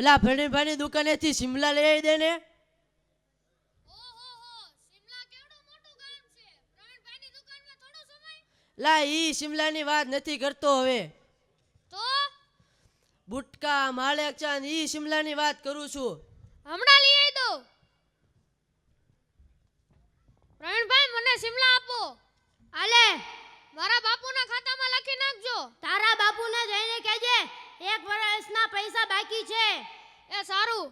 પેલા ભણીભાઈની દુકાનેથી શિમલા લઈ આવી દે ને. લા ઈ શિમલાની વાત નથી કરતો હવે. તો? બુટકા માળેક ચાંદ ઈ શિમલાની વાત કરું છું. હમણાં લઈ આવી દો પ્રવીણભાઈ મને સિમલા આપો આલે મારા બાપુના ખાતામાં લખી નાખજો તારા બાપુને જઈને કહેજે એક વર્ષના પૈસા બાકી છે એ સારું.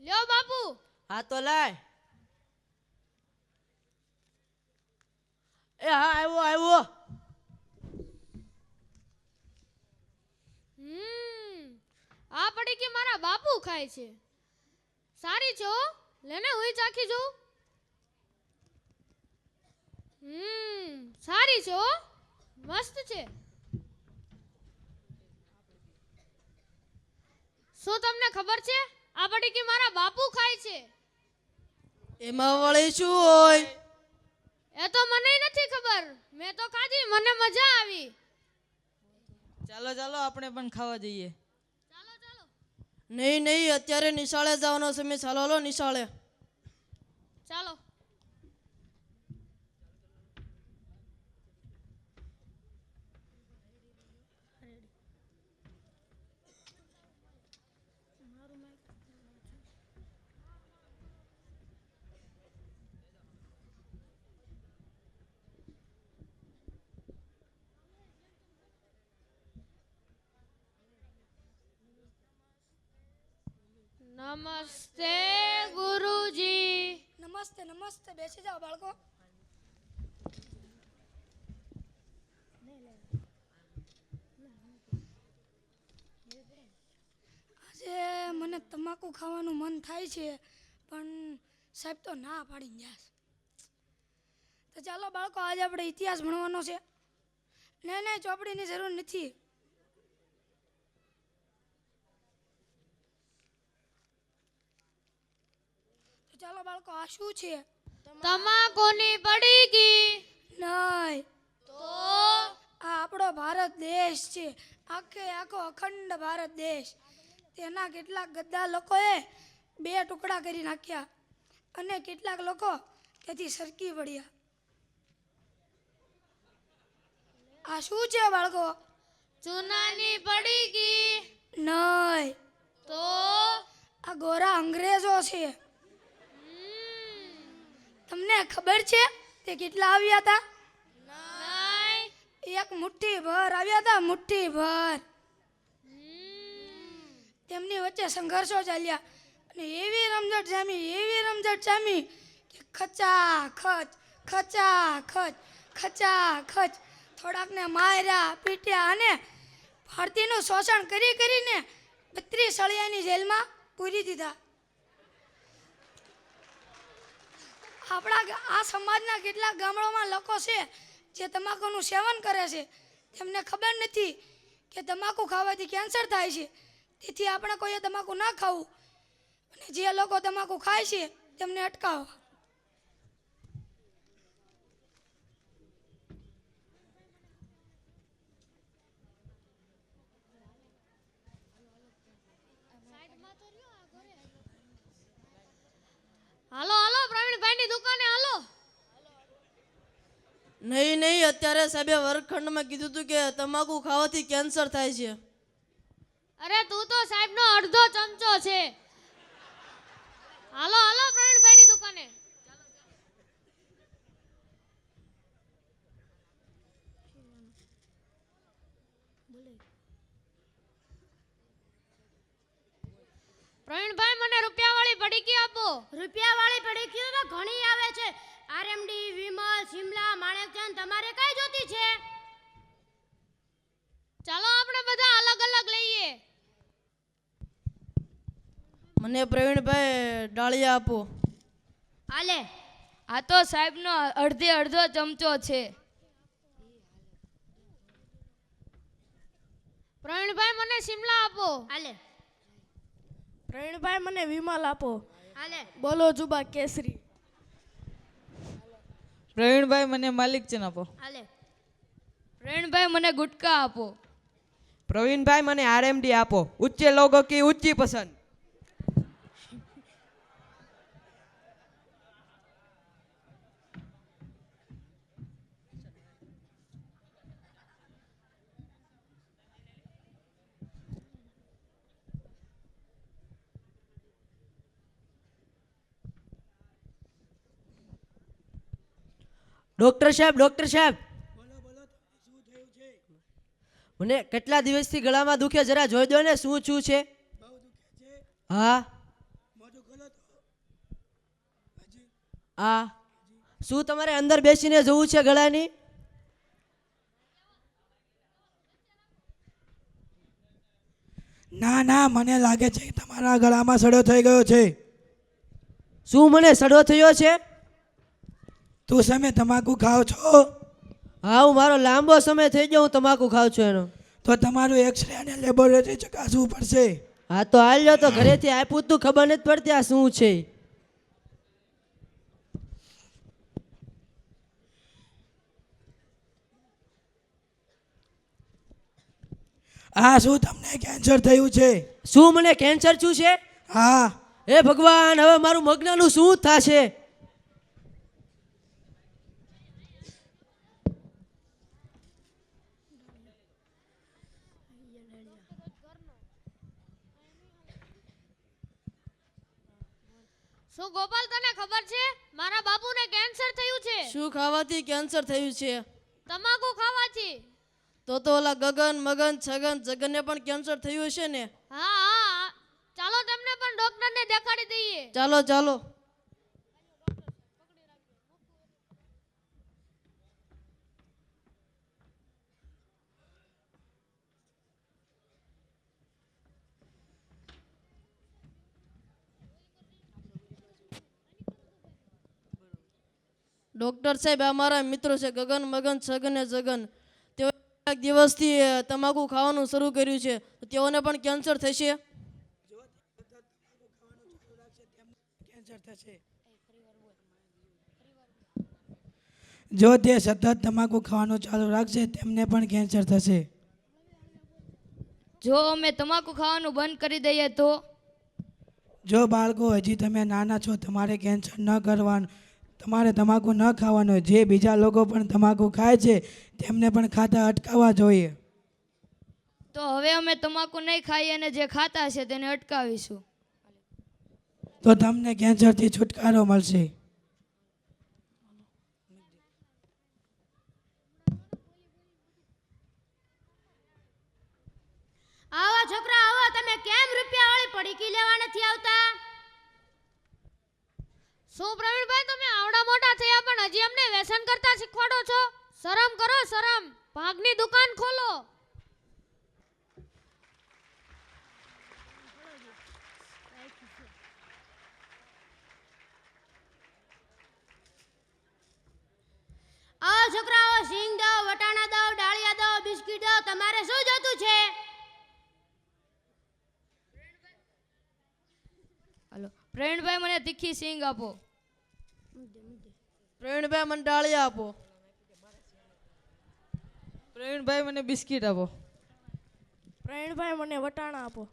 લ્યો બાપુ. હા તો લાય. એ હા આવ્યો આવ્યો હમ આ પડી કે મારા બાપુ ખાય છે. સારી છો? લેને હું ચાખી જો. હમ સારી છો? મસ્ત છે. શું તમને ખબર છે? આ પટીકી મારા બાપુ ખાય છે. એમાં વળી શું હોય? એ તો મને નથી ખબર. મેં તો ખાધી મને મજા આવી. ચાલો ચાલો આપણે પણ ખાવા જઈએ. ચાલો ચાલો. નહીં નહીં અત્યારે નિશાળે જવાનો સમય ચાલો લો નિશાળે. ચાલો. નમસ્તે ગુરુજી. નમસ્તે નમસ્તે. બેસી જાઓ બાળકો. આજે મને તમાકુ ખાવાનું મન થાય છે, પણ સાહેબ તો ના પાડી ગયા તો ચાલો બાળકો, આજે આપણે ઇતિહાસ ભણવાનો છે. નહીં નહીં ચોપડીની જરૂર નથી. ચાલો બાળકો આ શું છે? તમાકુની ગઈ નહીં. તો? આ આપણો ભારત દેશ છે. આખે આખો અખંડ ભારત દેશ. તેના કેટલાક ગદ્દા લોકોએ બે ટુકડા કરી નાખ્યા અને કેટલાક લોકો તેથી સરકી પડ્યા આ શું છે બાળકો? ચૂનાની ગઈ નહીં. તો? આ ગોરા અંગ્રેજો છે. તમને ખબર છે તે કેટલા આવ્યા હતા? એક મુઠ્ઠી ભર આવ્યા હતા મુઠ્ઠી ભર તેમની વચ્ચે સંઘર્ષો ચાલ્યા. અને એવી રમઝટ જામી એવી રમઝટ જામી કે ખચા ખચ ખચા ખચ ખચા ખચ થોડાકને માર્યા પીટ્યા અને ભારતીનું શોષણ કરી કરીને બત્રીસ સળિયાની જેલમાં પૂરી દીધા. આપણા આ સમાજના કેટલાક ગામડામાં લોકો છે, જે તમાકુનું સેવન કરે છે. તેમને ખબર નથી કે તમાકુ ખાવાથી કેન્સર થાય છે. તેથી આપણે કોઈએ તમાકુ ના ખાવું. અને જે લોકો તમાકુ ખાય છે, તેમને અટકાવો હાલો હાલો પ્રવીણભાઈની દુકાને હાલો નહીં નહીં અત્યારે સાહેબે વર્ગખંડમાં કીધું હતું કે તમાકુ ખાવાથી કેન્સર થાય છે. અરે તું તો સાહેબનો અડધો ચમચો છે. હાલો હાલો પ્રવીણભાઈની દુકાને. પ્રવીણભાઈ મને રૂપિયાવાળી પડીકી આપો. રૂપિયા વાળી પડીકી તો ઘણી આવે છે. આરએમડી વિમલ શિમલા માણેકચંદ તમારે કઈ જોતી છે? ચાલો આપણે બધા અલગ અલગ લઈએ. મને પ્રવીણભાઈ ડાળિયા આપો. આલે આ તો સાહેબનો અડધે અડધો ચમચો છે. પ્રવીણભાઈ મને શિમલા આપો. આલે પ્રવીણભાઈ મને વિમલ આપો. આલે બોલો જુબા કેસરી. પ્રવીણભાઈ મને માલિક છે આપો. હાલે. પ્રવીણભાઈ મને ગુટકા આપો. પ્રવીણભાઈ મને આરએમડી આપો. ઉચ્ચે લોગો કી ઊંચી પસંદ. ડોક્ટર સાહેબ ડોક્ટર સાહેબ. મને કેટલા દિવસથી ગળામાં દુખે જરા જોઈ દો ને શું શું છે? હા. હા. શું તમારે અંદર બેસીને જવું છે ગળાની? ના ના મને લાગે છે તમારા ગળામાં સડો થઈ ગયો છે. શું મને સડો થયો છે? તું સમય તમાકુ ખાઓ છો? હા હું મારો લાંબો સમય થઈ ગયો હું તમાકુ ખાઉં છું એનો. તો તમારું એક્સરે અને લેબોરેટરી ચકાસવું પડશે. હા તો હાલ લો તો ઘરેથી આપ્યું તું ખબર નથી પડતી આ શું છે. હા શું તમને કેન્સર થયું છે? શું મને કેન્સર શું છે? હા. હે ભગવાન હવે મારું મગ્નનું શું થશે? શું ગોપાલ તને ખબર છે? મારા બાપુને કેન્સર થયું છે. શું ખાવાથી કેન્સર થયું છે? તમાકુ ખાવાથી. તો તો ઓલા ગગન મગન છગન જગનને પણ કેન્સર થયું હશે ને? હા હા. ચાલો તમને પણ ડોક્ટરને દેખાડી દઈએ. ચાલો ચાલો. ડોક્ટર સાહેબ અમારા મિત્રો છે ગગન મગન છગન જગન. તેઓ એક દિવસથી તમાકુ ખાવાનું શરૂ કર્યું છે. તેઓને પણ કેન્સર થશે? જો તે સતત તમાકુ ખાવાનું ચાલુ રાખશે તેમને પણ કેન્સર થશે. જો અમે તમાકુ ખાવાનું બંધ કરી દઈએ તો? જો બાળકો હજી તમે નાના છો તમારે કેન્સર ન કરવાનું. તમારે તમાકુ ન ખાવાનું જે બીજા લોકો પણ તમાકુ ખાય છે તેમને પણ ખાતા અટકાવવા જોઈએ. તો હવે અમે તમાકુ નહીં ખાઈએ અને જે ખાતા છે તેને અટકાવીશું. તો તમને કેન્સરથી છુટકારો મળશે. આવા છોકરા આવો તમે કેમ રૂપિયા વાળી પડીકી લેવા નથી આવતા? શું પ્રવીણભાઈ તમે આવડા મોટા થયા પણ હજી કરતા શીખવાડો છો? શરમ કરો શરમ. ભાગની દુકાન ખોલો. આવો છોકરાઓ સિંગ દો વટાણા દો ડાળિયા દો બિસ્કિટ દો. તમારે શું જોતું છે? હાલો. પ્રવીણભાઈ મને તીખી સિંગ આપો. પ્રવીણભાઈ મને ડાળી આપો. પ્રવીણભાઈ મને બિસ્કિટ આપો. પ્રવીણભાઈ મને વટાણા આપો.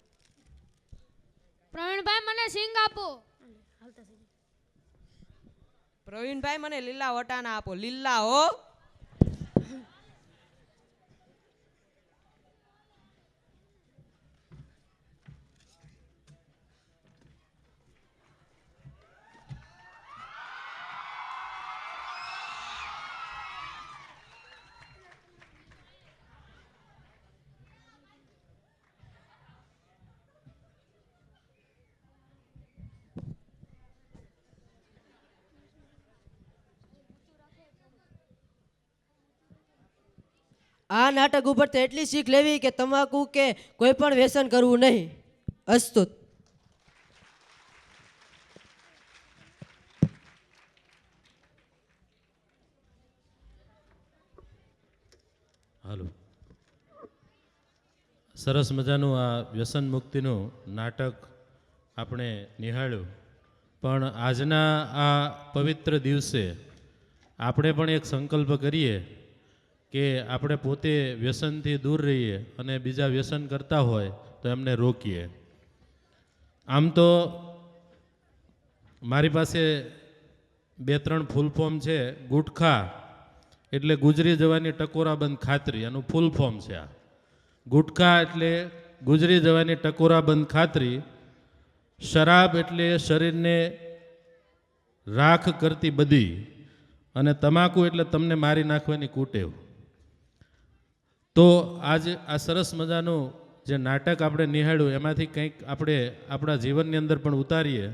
પ્રવીણભાઈ મને સિંગ આપો. પ્રવીણભાઈ મને લીલા વટાણા આપો. લીલા હો. આ નાટક ઉપર એટલી શીખ લેવી કે તમાકુ કે કોઈ પણ વ્યસન કરવું નહીં. અસ્તુત. હાલો. સરસ મજાનું આ વ્યસન મુક્તિનું નાટક આપણે નિહાળ્યું. પણ આજના આ પવિત્ર દિવસે આપણે પણ એક સંકલ્પ કરીએ કે આપણે પોતે વ્યસનથી દૂર રહીએ અને બીજા વ્યસન કરતા હોય તો એમને રોકીએ. આમ તો મારી પાસે બે ત્રણ ફૂલ ફોર્મ છે, ગુટખા એટલે ગુજરી જવાની ટકોરાબંધ ખાતરી, એનું ફૂલ ફોર્મ છે આ. ગુટખા એટલે ગુજરી જવાની ટકોરાબંધ ખાતરી, શરાબ એટલે શરીરને રાખ કરતી બધી અને તમાકુ એટલે તમને મારી નાખવાની કુટેવ. તો આજે આ સરસ મજાનું જે નાટક આપણે નિહાળ્યું, એમાંથી કંઈક આપણે આપણા જીવનની અંદર પણ ઉતારીએ.